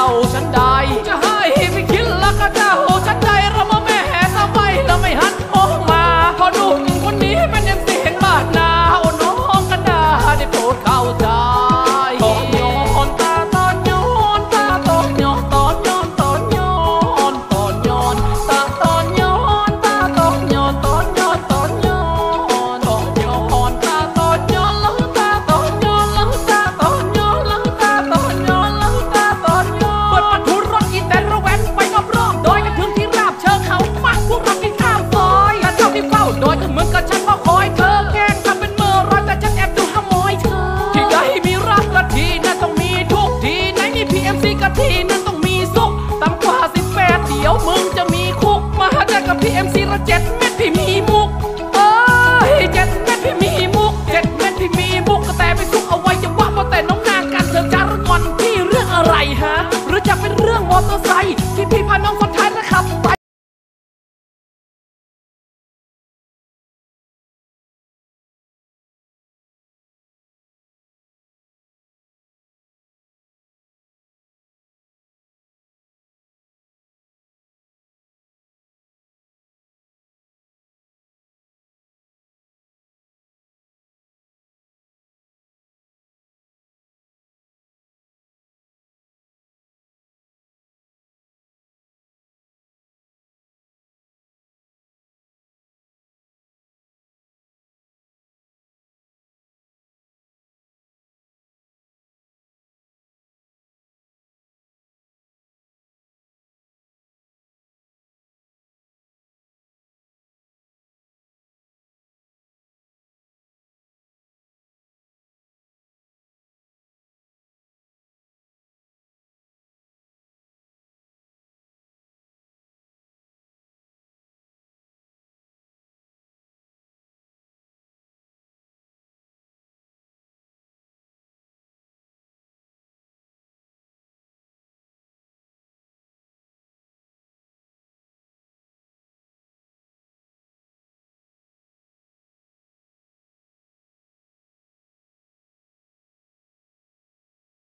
าฉันได้จะ ก็ฉันก็คอยเธอแกล้งทำเป็นมือร้อนแต่ฉันแอบดูขโมยเธอ ที่ใดมีรักกะทีน่าต้องมีทุกทีไหนมี PMC กะทีนั่นต้องมีสุขต่ำกว่าสิบแปดเดี๋ยวมึงจะมีคุกมหาได้กับ PMC ละเจ็ดเม็ดพี่มีมุกเอ้เจ็ดเม็ดพี่มีมุกเจ็ดเม็ดพี่มีมุกก็แต่ไปซุกเอาไว้จะว่ามาแต่น้องนางกันเธอจักก่อนพี่เรื่องอะไรฮะ หรือจะเป็นเรื่องมอเตอร์ไซค์ที่พี่พาน้อง